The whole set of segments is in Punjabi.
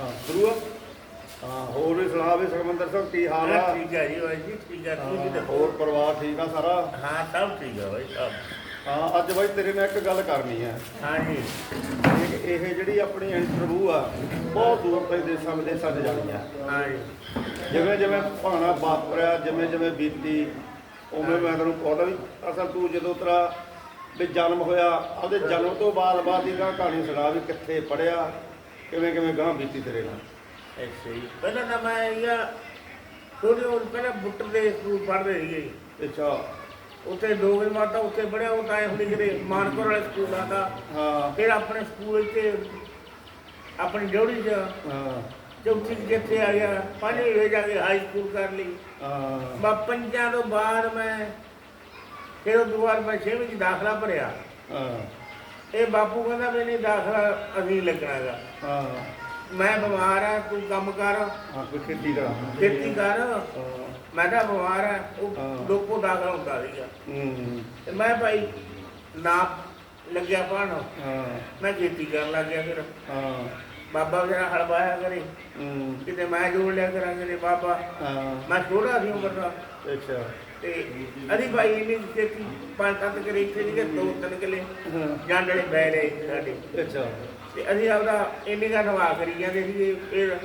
ਹਾਂ ਸ਼ੁਰੂ ਆ। ਹਾਂ ਹੋਰ ਵੀ ਸੁਣਾ ਵੀ ਸੁਖਮੰਦਰ ਸਿੰਘ ਕੀ ਹਾਲ ਆ? ਠੀਕ ਹੈ ਜੀ ਬਾਈ ਜੀ ਠੀਕ ਹੈ ਤੁਸੀਂ ਹਾਂ, ਦੱਸੋ? ਹੋਰ ਪਰਿਵਾਰ ਠੀਕ ਆ ਸਾਰਾ? ਹਾਂ ਸਭ ਠੀਕ ਹੈ ਬਾਈ ਸਭ। ਹਾਂ ਅੱਜ ਬਾਈ ਤੇਰੇ ਨਾਲ ਇੱਕ ਗੱਲ ਕਰਨੀ ਹੈ ਹਾਂ ਜੀ। ਇਹ- ਇਹ ਜਿਹੜੀ ਆਪਣੀ ਇੰਟਰਵਿਊ ਆ ਬਹੁਤ ਦੂਰ ਤੱਕ ਦੇਸ਼ਾਂ ਵਿਦੇਸ਼ਾਂ 'ਚ ਜਾਣੀ ਆ। ਹਾਂ ਜੀ। ਜਿਵੇਂ ਜਿਵੇਂ ਭਾਣਾ ਵਾਪਰਿਆ ਜਿਵੇਂ ਜਿਵੇਂ ਬੀਤੀ ਉਵੇਂ ਮੈਂ ਤੈਨੂੰ ਕਹਦਾ ਵੀ ਅਸਲ ਤੂੰ ਜਦੋਂ ਤੇਰਾ ਵੀ ਜਨਮ ਹੋਇਆ ਉਹਦੇ ਜਨਮ ਤੋਂ ਬਾਅਦ ਬਾਅਦ ਦੀ ਗਾਂ ਕਹਾਣੀ ਸੁਣਾ ਵੀ ਕਿੱਥੇ ਪੜਿਆ ਕਿਵੇਂ ਕਿਵੇਂ ਗਾਂ ਬੀਤੀ ਤੇਰੇ ਨਾਲ। ਐਸੇ ਹੀ ਪਹਿਲਾਂ ਤਾਂ ਮੈਂ ਇਹ ਥੋੜੀ ਹੋਰ ਪਹਿਲਾਂ ਬੁੱਟਰ ਦੇ ਸਕੂਲ ਪੜ੍ਹਦੇ ਸੀਗੇ। ਅੱਛਾ। ਉੱਥੇ ਦਿਨ ਮਾਤਾ ਉੱਥੇ ਪੜਿਆ ਉਹ ਤਾਂ ਇਹ ਜਿਹੜੇ ਮਾਨਕਪੁਰ ਵਾਲੇ ਸਕੂਲ ਆ ਦਾ ਹਾਂ। ਫਿਰ ਆਪਣੇ ਸਕੂਲ ਇੱਥੇ ਆਪਣੀ ਡਿਊਟੀ 'ਚ ਹਾਂ। ਚੌਥੀ ਜਿੱਥੇ ਆ ਗਿਆ ਪੰਜਵੀਂ ਵਿੱਚ ਜਾ ਕੇ ਹਾਈ ਸਕੂਲ ਕਰ ਲਈ। ਹਾਂ। ਬਾ ਪੰਜਾਂ ਤੋਂ ਬਾਅਦ ਮੈਂ ਫਿਰ ਉਹ ਬਾਅਦ ਮੈਂ ਛੇਵੀਂ 'ਚ ਦਾਖਲਾ ਭਰਿਆ। ਹਾਂ। ਇਹ ਬਾਪੂ ਕਹਿੰਦਾ ਵੀ ਨਹੀਂ ਦਾਖਲਾ ਅਸੀਂ ਲੱਗਣਾਗਾ ਹਾਂ। ਮੈਂ ਬਿਮਾਰ ਆ ਤੂੰ ਕੰਮ ਕਰ। ਹਾਂ ਕੋਈ ਖੇਤੀ ਕਰਾਂ ਖੇਤੀ ਕਰ। ਮੈਂ ਤਾਂ ਬਿਮਾਰ ਆ ਉਹ। ਲੋਕੋ ਦਾਖਲਾ ਹੁੰਦਾ ਸੀਗਾ। ਹੂੰ। ਤੇ ਮੈਂ ਭਾਈ ਨਾ ਲੱਗਿਆ ਪੜਨ ਹਾਂ। ਮੈਂ ਖੇਤੀ ਕਰਨ ਲੱਗ ਗਿਆ ਫਿਰ। ਹਾਂ। ਬਾਬਾ ਜਿਹੜਾ ਹਲਵਾਇਆ ਕਰੇ। ਹੂੰ। ਕਿਤੇ ਮੈਂ ਜੋੜ ਲਿਆ ਕਰਾਂਗੇ ਨੇ ਬਾਬਾ। ਹਾਂ। ਮੈਂ ਛੋੜਾ ਸੀ ਉਮਰ ਦਾ। ਅੱਛਾ। ਤੇ ਅਦੀ ਭਾਈ ਇਹਨੇ ਖੇਤੀ ਪੰਜ ਸੱਤ ਕਰੇ ਇੱਥੇ ਸੀਗੇ ਦੋ ਤਿੰਨ ਕਿੱਲੇ। ਹਾਂ। ਜਾਂਡਲੇ ਬੈ ਰਹੇ ਸਾਡੇ। ਅੱਛਾ। ਤੇ ਅਸੀਂ ਆਪਦਾ ਇੰਨੇ ਦਾ ਨਵਾ ਕਰੀ ਜਾਂਦੇ ਸੀਗੇ ਫਿਰ।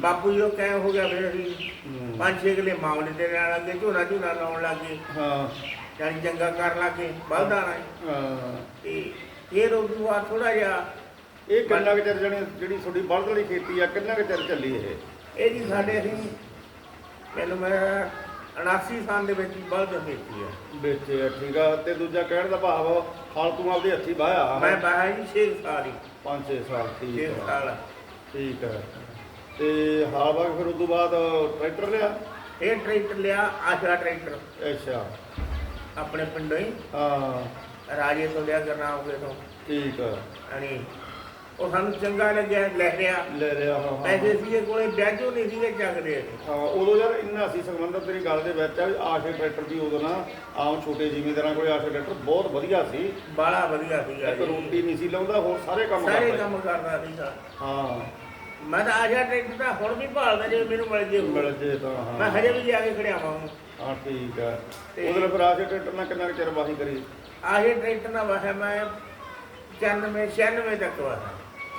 ਬਾਪੂ ਜੀ ਉਹ ਕਹਿ ਹੋ ਗਿਆ ਫਿਰ ਅਸੀਂ। ਪੰਜ ਛੇ ਕਿੱਲੇ ਮਾਮਲੇ ਦੇ ਨਾਲ ਲੱਗੇ ਝੋਨਾ ਝੋਨਾ ਲਾਉਣ ਲੱਗੇ। ਹਾਂ। ਜਾਨੀ ਚੰਗਾ ਕਰਨ ਲੱਗੇ ਬਲਦਾਂ ਨਾਲ ਹਾਂ। ਤੇ ਫਿਰ ਉਹ ਤੋਂ ਬਾਅਦ ਥੋੜਾ ਜਿਹਾ ਇਹ ਕਿੰਨਾ ਕੁ ਚਿਰ ਜਣੀ ਜਿਹੜੀ ਤੁਹਾਡੀ ਬਲਦ ਵਾਲੀ ਖੇਤੀ ਆ ਕਿੰਨਾ ਕੁ ਚਿਰ ਚੱਲੀ ਇਹ? ਇਹ ਜੀ ਸਾਡੇ ਅਸੀਂ ਮੈਨੂੰ ਮੈਂ 79 ਸਾਲ ਦੇ ਵਿੱਚ ਬਲਦ ਵੇਚੀ ਆ। ਵਿੱਚ ਠੀਕ ਆ। ਤੇ ਦੂਜਾ ਕਹਿਣ ਦਾ ਭਾਵ ਹਾਲ ਤੂੰ ਆਪਦੇ ਹੱਥੀ ਵਾਇਆ ਮੈਂ ਬਾਹਰ ਜੀ 6 ਸਾਲ ਹੀ। 5-6 ਸਾਲ 6 ਠੀਕ ਆ। ਸਾਲ ਠੀਕ ਤੇ ਹਾਲ ਬਾਗ ਫਿਰ ਉਦੋਂ ਬਾਅਦ ਟਰੈਕਟਰ ਲਿਆ? ਇਹ ਟਰੈਕਟਰ ਲਿਆ ਆਸ਼ਾ ਟਰੈਕਟਰ। ਅੱਛਾ। ਆਪਣੇ ਪਿੰਡੋਂ ਹੀ। ਹਾਂ। ਰਾਜੇ ਤੋਂ ਲਿਆ ਕਰਨਾ ਹੋਵੇ ਤੋਂ। ਠੀਕ ਆ। ਯਾਨੀ ਉਹ ਸਾਨੂੰ ਚੰਗਾ ਲੱਗਿਆ ਲੈ ਰਿਆ ਲੈ ਲਿਆ ਹਾਂ, ਹਾਂ ਪੈਸੇ ਸੀਗੇ ਕੋਲੇ ਵਿਆਜੋ ਨਹੀਂ ਸੀਗੇ ਚੱਕਦੇ ਹਾਂ ਉਦੋਂ ਯਾਰ ਇੰਨਾ ਸੀ ਸੰਬੰਧਤ ਤੇਰੀ ਗੱਲ ਦੇ ਵਿੱਚ ਆ ਵੀ ਆਸ਼ੇ ਟਰੈਕਟਰ ਦੀ ਉਦੋਂ ਨਾ ਆਮ ਛੋਟੇ ਜ਼ਿਮੀਂਦਾਰਾਂ ਕੋਲੇ ਆਸ਼ੇ ਟਰੈਕਟਰ ਬਹੁਤ ਵਧੀਆ ਸੀ। ਬਾਲਾ ਵਧੀਆ ਸੀਗਾ ਇੱਕ ਜੀ। ਰੋਟੀ ਨਹੀਂ ਸੀ ਲਾਉਂਦਾ ਹੋਰ ਸਾਰੇ ਕੰਮ ਸਾਰੇ ਕਰਦਾ ਕੰਮ ਕਰਦਾ ਸੀਗਾ। ਹਾਂ। ਮੈਂ ਤਾਂ ਆਸ਼ਾ ਟਰੈਕਟਰ ਦਾ ਹੁਣ ਵੀ ਭਾਲਦਾ ਜੇ ਮੈਨੂੰ ਮਿਲ ਜੇ ਮਿਲ ਜੇ ਤਾਂ ਮੈਂ ਹਾਂ ਹਜੇ ਵੀ ਜਾ ਕੇ ਖੜਿਆ ਵਾਂ ਹਾਂ ਠੀਕ ਹੈ ਤੇ- ਉਹਦੇ ਨਾਲ ਫਿਰ ਆਸ਼ੇ ਟਰੈਕਟਰ ਨਾਲ ਕਿੰਨਾ ਕੁ ਚਿਰ ਵਾਹੀ ਕਰੀ? ਆਹੇ ਟਰੈਕਟਰ ਦਾ ਵਾਹ ਮੈਂ 94 96 ਤੱਕ ਵਾਹ।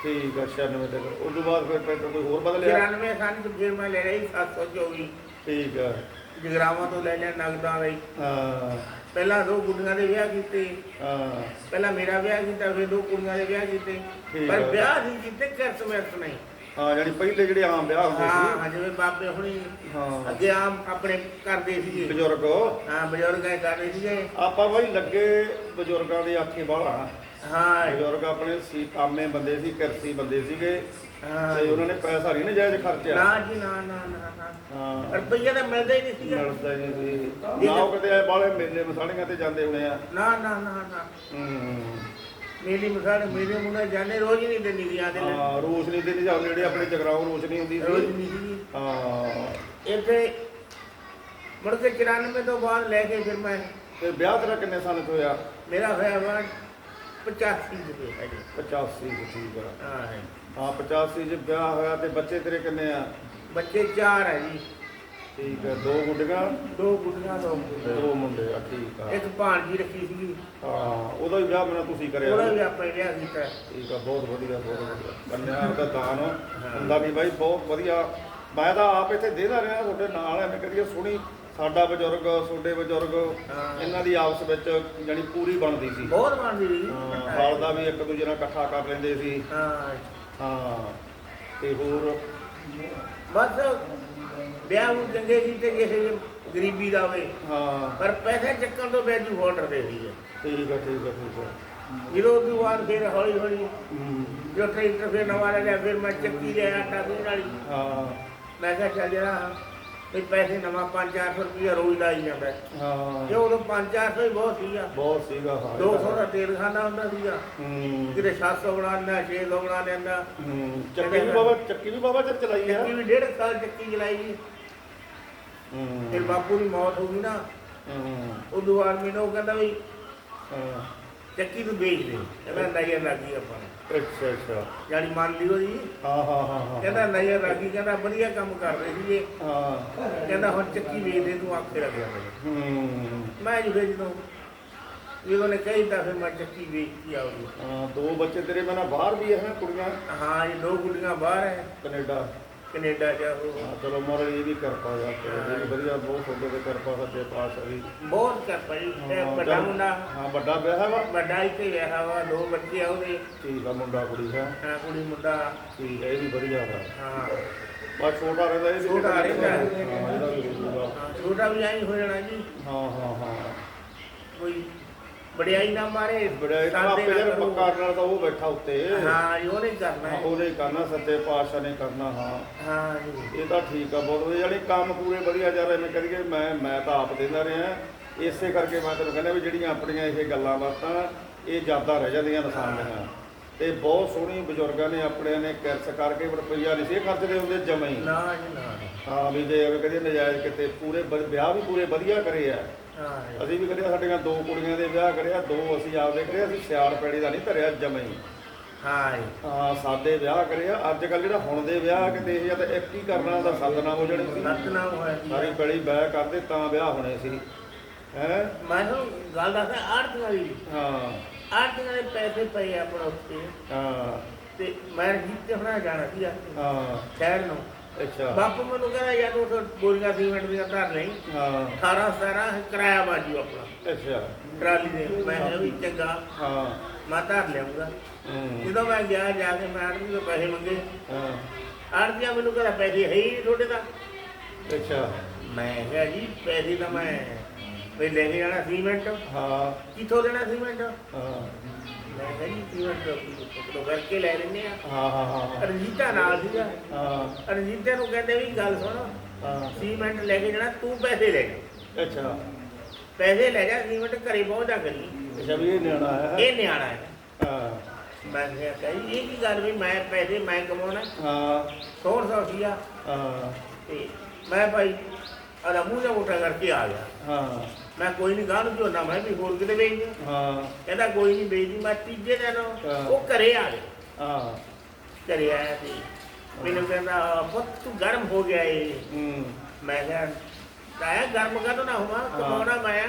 ਠੀਕ ਹੈ 96 ਤੱਕ। ਉਸ ਤੋਂ ਬਾਅਦ ਫਿਰ ਟਰੈਕਟਰ ਕੋਈ ਹੋਰ ਬਦਲਿਆ? 94 ਸਾਲ ਤੋਂ ਫਿਰ ਮੈਂ ਲੈ ਰਹੀ 724 ਠੀਕ ਹੈ ਜਗਰਾਵਾਂ ਤੋਂ ਲੈ ਲਿਆ ਨਗਦਾਂ ਲਈ। ਹਾਂ। ਪਹਿਲਾਂ ਦੋ ਕੁੜੀਆਂ ਦੇ ਵਿਆਹ ਕੀਤੇ। ਹਾਂ। ਪਹਿਲਾਂ ਮੇਰਾ ਵਿਆਹ ਕੀਤਾ ਫਿਰ ਦੋ ਕੁੜੀਆਂ ਦੇ ਵਿਆਹ ਕੀਤੇ। ਠੀਕ ਪਰ ਆ। ਵਿਆਹ ਨਹੀਂ ਕੀਤੇ ਕਿਰਤ ਮਿਰਤ ਨਹੀਂ। ਹਾਂ ਜਿਹੜੀ ਪਹਿਲੇ ਜਿਹੜੇ ਆਮ ਵਿਆਹ ਹੁੰਦੇ ਹਾਂ ਜਿਵੇਂ ਬਾਬੇ ਹੁਣੀ ਹਾਂ। ਅੱਗੇ ਆਮ ਆਪਣੇ ਕਰਦੇ ਸੀ ਸੀਗੇ। ਬਜ਼ੁਰਗ। ਹਾਂ ਬਜ਼ੁਰਗ ਐ ਕਰਦੇ ਸੀਗੇ। ਆਪਾਂ ਬਾਈ ਲੱਗੇ ਬਜ਼ੁਰਗਾਂ ਦੇ ਆਖੇ ਬਾਹਲਾ ਹਾਂ। ਬਜ਼ੁਰਗ ਆਪਣੇ ਸੀ ਕਾਮੇ ਬੰਦੇ ਸੀ ਕਿਰਸੀ ਬੰਦੇ ਸੀਗੇ। ਹਾਂ। ਤੇ ਉਹਨਾਂ ਨੇ ਪੈਸਾ ਨਹੀਂ ਨਜਾਇਜ਼ ਖਰਚਿਆ। ਨਾ ਜੀ ਨਾ ਨਾ ਨਾ ਨਾ। ਹਾਂ। ਰੁਪਈਆ ਤਾਂ ਮਿਲਦਾ ਹੀ ਨਹੀਂ ਸੀਗਾ। ਮਿਲਦਾ ਹੀ ਨਹੀਂ ਸੀ। ਨਾ ਉਹ ਕਿਤੇ ਬਾਲੇ ਮੇਲੇ ਮਸਾਣੀਆਂ ਤੇ ਜਾਂਦੇ ਹੋਣੇ ਆ। ਨਾ ਨਾ ਨਾ ਨਾ। ਹੂੰ। ਮੇਰੀ ਮਸਾਲ ਮੇਰੇ ਮੁੰਡੇ ਜਾਣੇ ਰੋਜ਼ ਹੀ ਨਹੀਂ ਦਿੰਦੀ ਸੀ ਆਦੇ ਨੇ ਹਾਂ ਰੋਸ਼ਨੀ ਦੇ ਨਹੀਂ ਜਾਂਦੇ ਜਿਹੜੇ ਆਪਣੇ ਜਗਰਾਉਂ ਰੋਸ਼ਨੀ ਹੁੰਦੀ ਰੋਜ਼ ਸੀ ਨਹੀਂ ਸੀ। ਹਾਂ। ਇੱਥੇ ਮੁੜ ਕੇ 94 ਤੋਂ ਬਾਅਦ ਲੈ ਕੇ ਫਿਰ ਮੈਂ ਤੇ ਵਿਆਹ ਤੇਰਾ ਕਿੰਨੇ ਸਾਲ ਚ ਹੋਇਆ? ਮੇਰਾ ਹੋਇਆ ਵਾ 85 ਦੇ ਹੈ ਜੀ 85 ਚ ਠੀਕ ਆ। ਹਾਂ ਹੈ ਹਾਂ 85 ਚ ਵਿਆਹ ਹੋਇਆ ਤੇ ਬੱਚੇ ਤੇਰੇ ਕਿੰਨੇ ਆ? ਬੱਚੇ ਚਾਰ ਹੈ ਜੀ। ਠੀਕ ਆ ਦੋ ਮੁੰਡਿਆਂ? ਦੋ ਗੁੱਡੀਆਂ ਦੋ ਮੁੰਡੇ। ਦੋ ਮੁੰਡੇ ਆ ਠੀਕ ਆ। ਇੱਕ ਭਾਣਜੀ ਰੱਖੀ ਸੀਗੀ। ਹਾਂ ਉਹਦਾ ਵੀ ਵਿਆਹ ਮੇਰਾ ਤੁਸੀਂ ਕਰਿਆ ਉਹਦਾ ਵੀ ਆਪਾਂ ਵਿਆਹ ਕੀਤਾ ਠੀਕ ਆ ਬਹੁਤ ਵਧੀਆ ਬਹੁਤ ਵਧੀਆ। ਕੰਨਿਆ ਦਾ ਦਾਨ ਹੁੰਦਾ ਵੀ ਬਾਈ ਬਹੁਤ ਵਧੀਆ। ਮੈਂ ਤਾਂ ਆਪ ਇੱਥੇ ਦੇਦਾ ਰਿਹਾ ਤੁਹਾਡੇ ਨਾਲ ਐਵੇਂ ਕਰੀਏ ਸੁਣੀ। ਸਾਡਾ ਬਜ਼ੁਰਗ ਤੁਹਾਡੇ ਬਜ਼ੁਰਗ ਹਾਂ। ਇਹਨਾਂ ਦੀ ਆਪਸ ਵਿੱਚ ਜਾਨੀ ਪੂਰੀ ਬਣਦੀ ਸੀ। ਬਹੁਤ ਬਣਦੀ ਸੀ ਹਾਂ, ਹਾਲ ਦਾ ਵੀ ਇੱਕ ਦੂਜੇ ਨਾਲ ਇਕੱਠਾ ਕਰ ਲੈਂਦੇ ਸੀ। ਹਾਂ। ਹਾਂ ਤੇ ਹੋਰ? ਬਸ ਵਿਆਹ ਨੂੰ ਚੰਗੇ ਸੀ ਤੇ ਕਿਸੇ ਦੀ ਗਰੀਬੀ ਦਾ ਹੋਵੇ। ਹਾਂ। ਪਰ ਪੈਸੇ ਚੱਕਣ ਤੋਂ ਬੈਜੂ ਹੋਰ ਡਰਦੇ ਸੀ ਠੀਕ ਆ ਠੀਕ ਆ ਠੀਕ ਆ ਜਦੋਂ ਤੋਂ ਬਾਅਦ ਫਿਰ ਹੌਲੀ ਹੌਲੀ ਹੂੰ, ਜੋ ਟਰੈਕਟਰ ਫਿਰ ਨਵਾਂ ਲੈ ਲਿਆ ਫਿਰ ਮੈਂ ਚੱਕੀ ਲਿਆ ਆਟਾ ਗੁੰਨ ਵਾਲੀ। ਹਾਂ। ਮੈਂ ਕਿਹਾ ਚੱਲ ਜਰਾ ਵੀ ਪੈਸੇ ਨਵਾਂ 5-400 ਰੁਪਇਆ ਰੋਜ਼ ਦਾ ਹੀ ਜਾਂਦਾ। ਹਾਂ। ਜੇ ਉਦੋਂ 5-400 ਹੀ ਬਹੁਤ ਸੀਗਾ। ਬਹੁਤ ਸੀਗਾ ਹਾਂ। 200 ਦਾ ਤੇਲ ਖਾਂਦਾ ਹੁੰਦਾ ਸੀਗਾ। ਹੂੰ। ਕਿਤੇ 700 ਬਣਾ ਲੈਂਦਾ 600 ਬਣਾ ਲੈਂਦਾ। ਹੂੰ। ਚੱਕੀ ਵੀ ਬਾਬਾ ਚੱਕੀ ਵੀ ਬਾਬਾ ਚਿਰ ਚਲਾਈ ਹੈ ਚੱਕੀ ਵੀ ਡੇਢ ਸਾਲ ਚੱਕੀ ਚਲਾਈ ਜੀ ਹੂੰ। ਫਿਰ ਬਾਪੂ ਦੀ ਮੌਤ ਹੋ ਗਈ ਨਾ। ਹੂੰ। ਉਦੋਂ ਬਾਅਦ ਮੈਨੂੰ ਉਹ ਕਹਿੰਦਾ ਵੀ ਹਾਂ। ਚੱਕੀ ਨੂੰ ਵੇਚ ਦੇ ਕਹਿੰਦਾ ਨਜ਼ਰ ਲੱਗੀ ਆਪਾਂ ਨੂੰ। ਅੱਛਾ ਅੱਛਾ। ਯਾਨੀ ਮੰਨ ਲਿਓ ਜੀ। ਹਾਂ ਹਾਂ ਹਾਂ ਹਾਂ ਕਹਿੰਦਾ ਨਜ਼ਰ ਲੱਗੀ ਕਹਿੰਦਾ ਵਧੀਆ ਕੰਮ ਕਰ ਰਹੇ ਸੀਗੇ। ਹਾਂ। ਕਹਿੰਦਾ ਹੁਣ ਚੱਕੀ ਵੇਚ ਦੇ ਤੂੰ ਆਖੇ ਲੱਗਿਆ ਮੈਨੂੰ। ਹੂੰ। ਮੈਂ ਜੀ ਫਿਰ ਜਦੋਂ ਜਦੋਂ ਨੇ ਕਹੀਦਾ ਫਿਰ ਮੈਂ ਚੱਕੀ ਵੇਚੀ ਆਉਗੀ ਹਾਂ ਦੋ ਬੱਚੇ ਤੇਰੇ ਮੈਂ ਨਾ ਬਾਹਰ ਵੀ ਹੈ ਕੁੜੀਆਂ। ਹਾਂ ਜੀ ਦੋ ਗੁੱਡੀਆਂ ਬਾਹਰ ਹੈ ਕੈਨੇਡਾ। ਕੈਨੇਡਾ ਚ ਉਹ ਹਾਂ ਚਲੋ ਮਹਾਰਾਜ ਇਹ ਵੀ ਕਿਰਪਾ ਜਾ ਵੀ ਵਧੀਆ ਬਹੁਤ ਤੁਹਾਡੇ ਤੇ ਕਿਰਪਾ ਸੱਚੇ ਪਾਤਸ਼ਾਹ ਦੀ। ਬਹੁਤ ਕਰਪਾ ਜੀ ਇਹ ਹਾਂ, ਵੱਡਾ ਚੱਲ। ਮੁੰਡਾ। ਹਾਂ ਵੱਡਾ ਵਿਆਹ ਵਾ। ਵੱਡਾ ਇੱਥੇ ਵਿਆਹ ਵਾ ਦੋ ਬੱਚੇ ਆ ਉਹਦੇ। ਠੀਕ ਆ ਮੁੰਡਾ ਕੁੜੀ ਹੈ। ਹਾਂ, ਕੁੜੀ ਮੁੰਡਾ। ਠੀਕ ਹੈ ਇਹ ਵੀ ਵਧੀਆ ਵਾ। ਹਾਂ। ਬਸ ਛੋਟਾ ਰਹਿੰਦਾ ਇਹ ਵੀ ਛੋਟਾ ਰਹਿੰਦਾ। ਹਾਂ ਇਹਦਾ ਵੀ ਹੋਊਗਾ। ਹਾਂ, ਛੋਟਾ ਵੀ ਆਈ ਹੋ ਜਾਣਾ ਜੀ। ਹਾਂ ਹਾਂ ਹਾਂ। ਕੋਈ ਵਡਿਆਈ ਨਾ ਮਾਰੇ ਬੜਾ ਇਹ ਸਾਦੇ ਆਪੇ ਨਾ ਜਿਹੜੇ ਕਰੋ। ਪੱਕਾ ਨਾਲ ਤਾਂ ਉਹ ਬੈਠਾ ਉੱਤੇ। ਹਾਂ ਜੀ ਉਹਨੇ ਕਰਨਾ ਹਾਂ। ਉਹਨੇ ਹੀ ਕਰਨਾ ਸੱਚੇ ਪਾਤਸ਼ਾਹ ਨੇ ਕਰਨਾ ਹਾਂ। ਹਾਂ ਜੀ। ਇਹ ਤਾਂ ਠੀਕ ਆ ਬਹੁਤ ਵਧੀਆ। ਯਾਨੀ ਕੰਮ ਪੂਰੇ ਵਧੀਆ ਚੱਲ ਰਹੇ ਮੈਂ ਕਰੀਏ ਮੈਂ ਮੈਂ ਤਾਂ ਆਪ ਦਿੰਦਾ ਰਿਹਾ। ਇਸੇ ਕਰਕੇ ਮੈਂ ਤੈਨੂੰ ਕਹਿੰਦਾ ਵੀ ਜਿਹੜੀਆਂ ਆਪਣੀਆਂ ਇਹ ਗੱਲਾਂ ਬਾਤਾਂ ਇਹ ਯਾਦਾਂ ਰਹਿ ਜਾਂਦੀਆਂ ਇਨਸਾਨ ਦੀਆਂ ਤੇ ਬਹੁਤ ਸੋਹਣੀ ਬਜ਼ੁਰਗਾਂ ਨੇ ਆਪਣੇ ਨੇ ਕਿਰਸ ਕਰਕੇ ਰੁਪਈਆ ਨਹੀਂ ਸੀ ਇਹ ਖਰਚਦੇ ਹੁੰਦੇ ਜਮਾਂ ਹੀ। ਨਾ ਜੀ ਨਾ। ਹਾਂ ਵੀ ਜੇ ਐਵੇਂ ਕਰੀਏ ਨਜਾਇਜ਼ ਕਿਤੇ ਪੂਰੇ ਵਿਆਹ ਵੀ ਪੂਰੇ ਵਧੀਆ ਕਰੇ ਆ ਜੀ। ਅਸੀਂ ਵੀ ਕਰਿਆ ਸਾਡੀਆਂ ਦੋ ਕੁੜੀਆਂ ਦੇ ਵਿਆਹ ਕਰਿਆ ਦੋ ਅਸੀਂ ਆਪਦੇ ਕਰਿਆ ਅਸੀਂ ਸਿਆਲ ਪੈੜੀ ਦਾ ਨਹੀਂ ਧਰਿਆ ਜਮਾਂ ਹੀ ਹਾਂ ਸਾਦੇ ਵਿਆਹ ਕਰਿਆ ਅੱਜ ਕੱਲ ਜਿਹੜਾ ਹੁਣ ਦੇ ਵਿਆਹ ਕਿਤੇ ਇਹ ਜਾਂ ਤਾਂ ਇੱਕ ਹੀ ਕਰਨਾ ਦਾ ਸੱਦਨਾ ਹੋ ਜਾਣੀ ਸੀ। ਸਤਨਾਮ ਹੋਇਆ ਜੀ। ਸਾਰੀ ਪੈੜੀ ਬਹਿ ਕਰਦੇ ਤਾਂ ਵਿਆਹ ਹੋਣੇ ਸੀ। ਹੈ? ਮੈਨੂੰ ਗੱਲ ਦੱਸ ਆੜਤੀਆਂ ਦੀ। ਹਾਂ। ਆੜਤੀਆਂ ਦੇ ਪੈਸੇ ਪਏ ਆਪਣਾ ਉੱਤੇ। ਹਾਂ। ਤੇ ਮੈਂ ਜੀਤੇ ਹੋਣਾ ਜਾਣਾ ਸੀ ਹਾਂ। ਸ਼ਹਿਰ ਨੂੰ। ਅੱਛਾ। ਬਾਪੂ ਮੈਨੂੰ ਕਹਿੰਦਾ ਯਾਰ ਤੂੰ ਉੱਥੇ ਬੋਰੀਆਂ ਸੀਮੈਂਟ ਦੀਆਂ ਧਰ ਲਈ। ਹਾਂ। 18 17 ਕਿਰਾਇਆ ਬਾਜੂ ਆਪਣਾ। ਅੱਛਾ। ਟਰਾਲੀ ਦੇ ਮੈਂ ਕਿਹਾ ਵੀ ਚੰਗਾ। ਹਾਂ। ਮੈਂ ਧਰ ਲਿਆਉਂਗਾ ਹੂੰ, ਜਦੋਂ ਮੈਂ ਗਿਆ ਜਾ ਕੇ ਮੈਂ ਆੜਤੀ ਤੋਂ ਪੈਸੇ ਮੰਗੇ। ਹਾਂ। ਆੜਤੀਆਂ ਮੈਨੂੰ ਕਹਿੰਦਾ ਪੈਸੇ ਹੈ ਹੀ ਤੁਹਾਡੇ ਦਾ ਅੱਛਾ। ਮੈਂ ਕਿਹਾ ਜੀ ਪੈਸੇ ਤਾਂ ਮੈਂ ਵੀ ਲੈ ਕੇ ਜਾਣਾ ਸੀਮੈਂਟ? ਹਾਂ। ਕਿੱਥੋਂ ਦੇਣਾ ਸੀਮੈਂਟ? ਹਾਂ। ਮੈਂ ਕਿਹਾ ਜੀ ਸੀਮੈਂਟ ਤੋਂ ਕਰਕੇ ਲੈ ਲੈਂਦੇ ਆ। ਹਾਂ ਹਾਂ ਹਾਂ ਰਣਜੀਤਾ ਨਾਲ ਸੀਗਾ। ਹਾਂ। ਰਣਜੀਤੇ ਨੂੰ ਕਹਿੰਦੇ ਵੀ ਗੱਲ ਸੁਣ। ਹਾਂ। ਸੀਮੈਂਟ ਲੈ ਕੇ ਜਾਣਾ ਤੂੰ ਪੈਸੇ ਲੈ ਜਾ। ਅੱਛਾ। ਪੈਸੇ ਲੈ ਜਾ ਸੀਮੈਂਟ ਘਰੇ ਪਹੁੰਚਾ ਕਰੀ। ਅੱਛਾ ਵੀ ਇਹ ਨਿਆਣਾ ਹੈ। ਇਹ ਨਿਆਣਾ ਹੈ। ਹਾਂ। ਮੈਂ ਕਿਹਾ ਕਹੀ ਇਹ ਕੀ ਗੱਲ ਵੀ ਮੈਂ ਪੈਸੇ ਮੈਂ ਕਮਾਉਣਾ ਹਾਂ? ਸੌ ਸੌ ਸੀਆ ਹਾਂ। ਤੇ ਮੈਂ ਭਾਈ ਅਰਾ ਮੂੰਹ ਜਿਹਾ ਮੋਟਾ ਕਰਕੇ ਆ ਗਿਆ। ਹਾਂ। ਮੈਂ ਕੋਈ ਨਹੀਂ ਨੂੰ ਝੋਨਾ ਮੈਂ ਵੀ ਹੋਰ ਕਿਤੇ ਵੇਚ ਦੂੰ ਹਾਂ। ਕਹਿੰਦਾ ਕੋਈ ਨਹੀਂ ਵੇਚਦੀ ਮੈਂ ਤੀਜੇ ਦਿਨ। ਉਹ ਘਰੇ ਆ ਗਿਆ ਹਾਂ। ਘਰੇ ਆਇਆ ਸੀ ਮੈਨੂੰ ਕਹਿੰਦਾ ਪੁੱਤ ਤੂੰ ਗਰਮ ਹੋ ਗਿਆ ਏ। ਹੂੰ। ਮੈਂ ਕਿਹਾ ਤਾਇਆ ਗਰਮ ਕਦੋਂ ਨਾ ਹੋਵਾਂ? ਕਮਾਉਣਾ ਮੈਂ।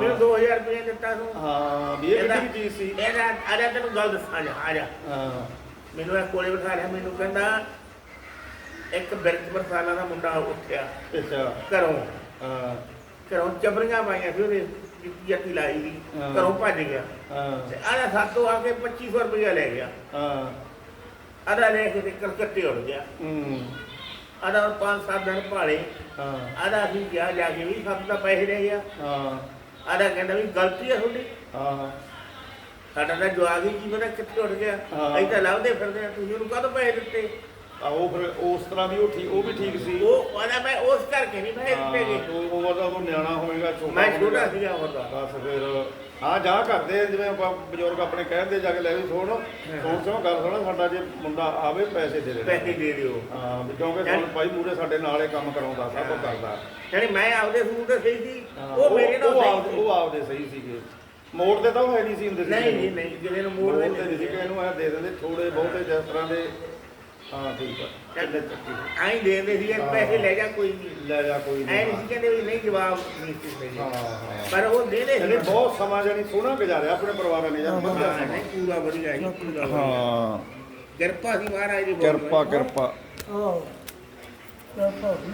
ਫਿਰ 2000 ਰੁਪਏ ਦਿੱਤਾ ਤੂੰ। ਹਾਂ ਵੀ ਇਹ ਕਿਹੜੀ ਚੀਜ਼ ਸੀ? ਇਹਦਾ ਜਾ ਤੈਨੂੰ ਗੱਲ ਦੱਸਾਂ ਜਾ ਆ ਜਾ। ਹਾਂ। ਮੈਨੂੰ ਇਹ ਕੋਲੇ ਬਿਠਾ ਲਿਆ ਮੈਨੂੰ ਕਹਿੰਦਾ ਇੱਕ ਬਿਰਕ ਬਰਸਾਲਾ ਦਾ ਮੁੰਡਾ ਉੱਠਿਆ ਅੱਛਾ। ਘਰੋਂ। ਹਾਂ। ਘਰੋਂ ਚਬਰੀਆਂ ਪਾਈਆਂ ਸੀ ਉਹਦੇ ਜਿੱਤੀ ਲਾਈ ਸੀ ਹਾਂ। ਘਰੋਂ ਭੱਜ ਗਿਆ। ਹਾਂ। ਤੇ ਆਲਾ ਸਾਤੋਂ ਆ ਕੇ 2500 ਰੁਪਇਆ ਲੈ ਗਿਆ। ਹਾਂ। ਆਦਾ ਲੈ ਕੇ ਤੇ ਕਲਕੱਤੇ ਉੱਡ ਗਿਆ। ਹੂੰ। ਆਦਾ ਪੰਜ ਸੱਤ ਦਿਨ ਭਾਲੇ। ਹਾਂ। ਆਦਾ ਅਸੀਂ ਗਿਆ ਜਾ ਕੇ ਵੀ ਸਭ ਦਾ ਪੈਸੇ ਲੈ ਗਿਆ। ਹਾਂ। ਆਦਾ ਕਹਿੰਦਾ ਵੀ ਗਲਤੀ ਹੈ ਤੁਹਾਡੀ। ਹਾਂ। ਸਾਡਾ ਤਾਂ ਜਵਾਗ ਹੀ ਕੀ ਪਤਾ ਕਿੱਥੇ ਉੱਡ ਗਿਆ। ਹਾਂ। ਅਸੀਂ ਤਾਂ ਲੱਭਦੇ ਫਿਰਦੇ ਆ ਤੁਸੀਂ ਉਹਨੂੰ ਕਾਹਤੋਂ ਪੈਸੇ ਦਿੱਤੇ? ਆ ਉਹ ਫਿਰ ਉਸ ਤਰ੍ਹਾਂ ਵੀ ਉਹ ਠੀਕ ਉਹ ਵੀ ਠੀਕ ਸੀ। ਉਹ ਆਦਾ ਮੈਂ ਉਸ ਕਰਕੇ ਨਹੀਂ ਪੈਸੇ ਦਿੱਤੇ ਹਾਂ, ਗਏ ਉਹ ਦਾ ਉਹ ਨਿਆਣਾ ਹੋਵੇਗਾ ਛੋਟਾ ਮੈਂ ਛੋਟਾ। ਸੀਗਾ ਉਹਦਾ ਬਸ ਫਿਰ ਹਾਂ ਜਾ ਕਰਦੇ ਜਿਵੇਂ ਆਪਾਂ ਬਜ਼ੁਰਗ ਆਪਣੇ ਕਹਿੰਦੇ ਜਾ ਕੇ ਲੈ ਵੀ ਸੁਣ ਸੁਣ ਸੁਣ ਗੱਲ ਸੁਣ ਸਾਡਾ ਜੇ ਮੁੰਡਾ ਆਵੇ ਪੈਸੇ ਦੇ ਦੇ ਪੈਸੇ ਦੇ ਦਿਓ। ਹਾਂ ਵੀ ਕਿਉਂਕਿ ਹੁਣ ਭਾਈ ਮੂਰੇ ਸਾਡੇ ਨਾਲ ਇਹ ਕੰਮ ਕਰਾਉਂਦਾ ਸਭ ਕੁਝ ਕਰਦਾ। ਯਾਨੀ ਮੈਂ ਆਪਦੇ ਸੂਟ ਤੇ ਸਹੀ ਸੀ ਉਹ ਮੇਰੇ ਨਾਲ ਉਹ ਸਹੀ ਆਪਦੇ- ਸਹੀ ਸੀਗੇ। ਮੋੜ ਤੇ ਤਾਂ ਉਹ ਹੈ ਨਹੀਂ ਸੀ ਹੁੰਦੇ ਸੀ ਨਹੀਂ ਨਹੀਂ ਨਹੀਂ ਨੂੰ ਮੋੜ ਦੇ ਤੇ ਨਹੀਂ ਸੀ ਕਿ ਇਹਨੂੰ ਇਹ ਦੇ ਦਿੰਦੇ ਥੋੜੇ ਬਹੁਤੇ ਜਿਸ ਤਰ੍ਹਾਂ ਦੇ ਹਾਂ ਠੀਕ ਆ। ਚੱਲੇ। ਚੱਕੀ ਆਈ ਦੇ ਦਿੰਦੇ ਸੀ ਯਾਰ ਪੈਸੇ ਲੈ ਜਾ ਕੋਈ ਨਹੀਂ। ਲੈ ਜਾ ਕੋਈ ਐ ਨਹੀਂ। ਨਹੀਂ ਸੀ ਕਹਿੰਦੇ ਵੀ ਨਹੀਂ ਜਵਾਬ ਨਹੀਂ ਸੀ ਹਾਂ ਮਿਲੇ ਹਾਂ। ਪਰ ਉਹ ਦੇ ਦੇ ਇਹਨੇ ਬਹੁਤ ਸਮਾਂ ਜਾਨੀ ਸੋਹਣਾ ਗੁਜ਼ਾਰਿਆ ਆਪਣੇ ਪਰਿਵਾਰਾਂ ਨੇ ਯਾਰ। ਵਧੀਆ ਹਾਂ, ਨਹੀਂ ਪੂਰਾ ਵਧੀਆ ਹੀ ਪੂਰਾ ਵਧੀਆ। ਹਾਂ। ਕਿਰਪਾ ਸੀ ਮਹਾਰਾਜ ਦੀ ਬਹੁਤ ਕਿਰਪਾ ਕਿਰਪਾ। ਆਹ। ਕਿਰਪਾ ਵੀ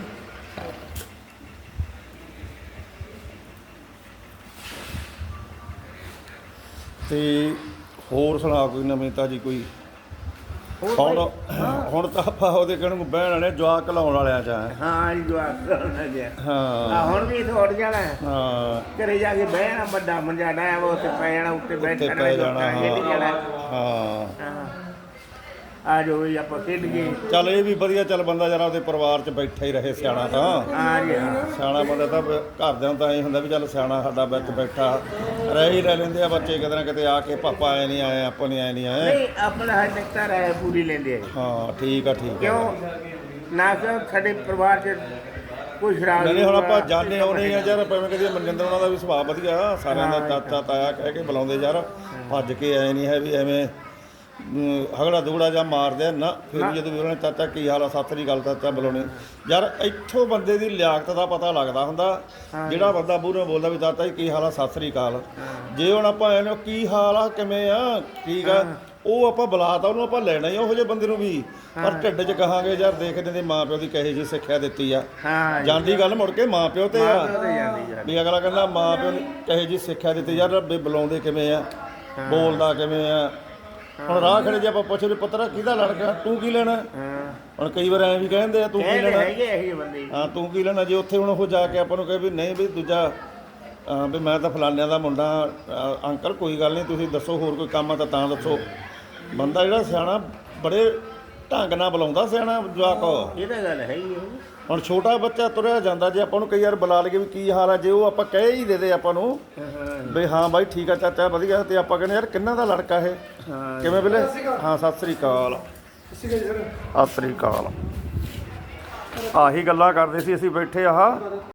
ਤੇ ਹੋਰ ਸੁਣਾ ਕੋਈ ਨਵੀਂ ਤਾਜੀ ਕੋਈ? ਹੁਣ ਹੁਣ ਤਾਂ ਆਪਾਂ ਉਹਦੇ ਕਹਿਣ ਨੂੰ ਬਹਿਣ ਵਾਲੇ ਜਵਾਕ ਲਾਉਣ ਵਾਲਿਆਂ ਚ ਆ। ਹਾਂ ਜੀ ਕਰਨਾ ਗਿਆ ਆ। ਹਾਂ। ਹੁਣ ਵੀ ਉੱਡ ਜਾਣਾ ਹੈ। ਹਾਂ। ਘਰੇ ਜਾ ਕੇ ਬਹਿਣਾ ਵੱਡਾ ਮੰਜਾ ਡਾਇਆ ਵਾ ਉੱਥੇ ਪੈ ਜਾਣਾ ਉੱਤੇ ਜਾਣਾ। ਹਾਂ। ਹਾਂ। ਆ ਜੋ ਵੀ ਆਪਾਂ ਖੇਡ ਗਏ ਚੱਲ ਇਹ ਵੀ ਵਧੀਆ ਚੱਲ ਬੰਦਾ ਜਰਾ ਉਹਦੇ ਪਰਿਵਾਰ ਚ ਬੈਠਾ ਹੀ ਰਹੇ ਸਿਆਣਾ ਤਾਂ। ਆ ਹਾਂ ਸਿਆਣਾ ਬੰਦਾ ਤਾਂ ਘਰਦਿਆਂ ਨੂੰ ਤਾਂ ਇਹ ਹੁੰਦਾ ਵੀ ਚੱਲ ਸਿਆਣਾ ਸਾਡਾ ਵਿੱਚ ਬੈਠਾ। ਰਹਿ ਹੀ ਰਹਿ ਲੈਂਦੇ ਆ ਬੱਚੇ ਕਿਤੇ ਨਾ ਕਿਤੇ ਆ ਕੇ ਪਾਪਾ ਆਏ ਨਹੀਂ ਆਏ ਆਪਾਂ ਨਹੀਂ ਆਏ ਨਹੀਂ ਆਏ। ਨਹੀਂ ਆਪਣਾ ਹਰ ਨਕਤਾ ਰਾਇ ਪੂਰੀ ਲੈਂਦੇ ਆ। ਹਾਂ ਠੀਕ ਆ ਠੀਕ ਆ। ਕਿਉਂ? ਨਾ ਕਿ ਸਾਡੇ ਪਰਿਵਾਰ 'ਚ ਕੋਈ ਸ਼ਰਾਬ ਨਹੀਂ ਹੁਣ ਆਪਾਂ ਜਾਣੇ ਆਉਨੇ ਆ ਯਾਰ ਭਾਵੇਂ ਕਦੀ ਮਨਜਿੰਦਰ ਉਹਨਾਂ ਦਾ ਵੀ ਸੁਭਾਅ ਵਧੀਆ ਸਾਰਿਆਂ ਦਾ ਚਾਚਾ ਤਾਇਆ ਕਹਿ ਕੇ ਬੁਲਾਉਂਦੇ ਯਾਰ। ਭੱਜ ਕੇ ਐ ਨਹੀਂ ਹੈ ਵੀ ਐਵੇਂ ਹਗੜਾ ਦੁਗੜਾ ਜਾਂ ਮਾਰਦੇ ਆ ਨਾ ਫਿਰ ਵੀ ਜਦੋਂ ਵੀ ਉਹਨਾਂ ਨੇ ਚਾਚਾ ਕੀ ਹਾਲ ਆ ਸਤਿ ਸ੍ਰੀ ਅਕਾਲ ਚਾਚਾ ਬੁਲਾਉਣੇ ਯਾਰ ਇੱਥੋਂ ਬੰਦੇ ਦੀ ਲਿਆਕਤ ਦਾ ਪਤਾ ਲੱਗਦਾ ਹੁੰਦਾ। ਜਿਹੜਾ ਬੰਦਾ ਮੂਹਰੇ ਬੋਲਦਾ ਵੀ ਚਾਚਾ ਜੀ ਕੀ ਹਾਲ ਆ ਸਤਿ ਸ੍ਰੀ ਅਕਾਲ। ਜੇ ਹੁਣ ਆਪਾਂ ਐਨੇ ਕੀ ਹਾਲ ਆ ਕਿਵੇਂ ਆ ਠੀਕ ਆ ਉਹ ਆਪਾਂ ਬੁਲਾਤਾ ਉਹਨੂੰ ਆਪਾਂ ਲੈਣਾ ਹੀ ਆ ਉਹੋ ਜਿਹੇ ਬੰਦੇ ਨੂੰ ਵੀ। ਪਰ ਢਿੱਡ 'ਚ ਕਹਾਂਗੇ ਯਾਰ ਦੇਖਦੇ ਨੇ ਮਾਂ ਪਿਓ ਦੀ ਕਹੇ ਜੀ ਸਿੱਖਿਆ ਦਿੱਤੀ ਆ। ਹਾਂ। ਜਾਂਦੀ ਗੱਲ ਮੁੜ ਕੇ ਮਾਂ ਪਿਓ ਤੇ ਆ। ਪਿਓ ਤੇ ਜਾਂਦੀ ਯਾਰ ਵੀ ਅਗਲਾ ਕਹਿੰਦਾ ਮਾਂ ਪਿਓ ਨੇ ਕਹੇ ਜੀ ਸਿੱਖਿਆ ਦਿੱਤੀ ਯਾਰ ਵੀ ਬੁਲਾਉਂਦੇ ਕਿਵੇਂ ਆ ਬੋਲਦਾ ਕਿਵੇਂ ਆ ਹੁਣ ਰਾਹ ਖੜੇ ਜੇ ਆਪਾਂ ਪੁੱਛਦੇ ਪੁੱਤਰਾ ਕਿਹਦਾ ਲੜਕਾ? ਤੂੰ ਕੀ ਲੈਣਾ? ਹਾਂ। ਹੁਣ ਕਈ ਵਾਰ ਐਂ ਵੀ ਕਹਿੰਦੇ ਆ ਤੂੰ ਕੀ ਲੈਣਾ? ਹੈਗੇ ਇਹੋ ਬੰਦੇ। ਹਾਂ ਤੂੰ ਕੀ ਲੈਣਾ? ਜੇ ਉੱਥੇ ਹੁਣ ਉਹ ਜਾ ਕੇ ਆਪਾਂ ਨੂੰ ਕਹੇ ਵੀ ਨਹੀਂ ਵੀ ਦੂਜਾ ਵੀ ਮੈਂ ਤਾਂ ਫਲਾਨਿਆਂ ਦਾ ਮੁੰਡਾ ਅੰਕਲ ਕੋਈ ਗੱਲ ਨਹੀਂ ਤੁਸੀਂ ਦੱਸੋ ਹੋਰ ਕੋਈ ਕੰਮ ਆ ਤਾਂ ਤਾਂ ਦੱਸੋ। ਬੰਦਾ ਜਿਹੜਾ ਸਿਆਣਾ ਬੜੇ ਢੰਗ ਨਾਲ ਬੁਲਾਉਂਦਾ ਸਿਆਣਾ ਜਵਾਕ। ਇਹ ਤਾਂ ਗੱਲ ਹੈ ਹੀ ਹੈ ਹੁਣ ਛੋਟਾ ਬੱਚਾ ਤੁਰਿਆ ਜਾਂਦਾ ਜੇ ਆਪਾਂ ਨੂੰ ਕਈ ਵਾਰ ਬੁਲਾ ਲਈਏ ਵੀ ਕੀ ਹਾਲ ਆ ਜੇ ਉਹ ਆਪਾਂ ਕਹਿ ਹੀ ਦੇ ਦੇ ਆਪਾਂ ਨੂੰ ਵੀ ਹਾਂ ਬਾਈ ਠੀਕ ਆ ਚਾਚਾ ਵਧੀਆ ਤੇ ਆਪਾਂ ਕਹਿੰਦੇ ਯਾਰ ਕਿੰਨਾ ਦਾ ਲੜਕਾ ਇਹ? ਹਾਂ ਕਿਵੇਂ ਬਿਲੇ? ਹਾਂ ਸਤਿ ਸ੍ਰੀ ਅਕਾਲ। ਸਤਿ ਸ੍ਰੀ ਅਕਾਲ। ਆਹੀ ਗੱਲਾਂ ਕਰਦੇ ਸੀ ਅਸੀਂ ਬੈਠੇ ਆਹ।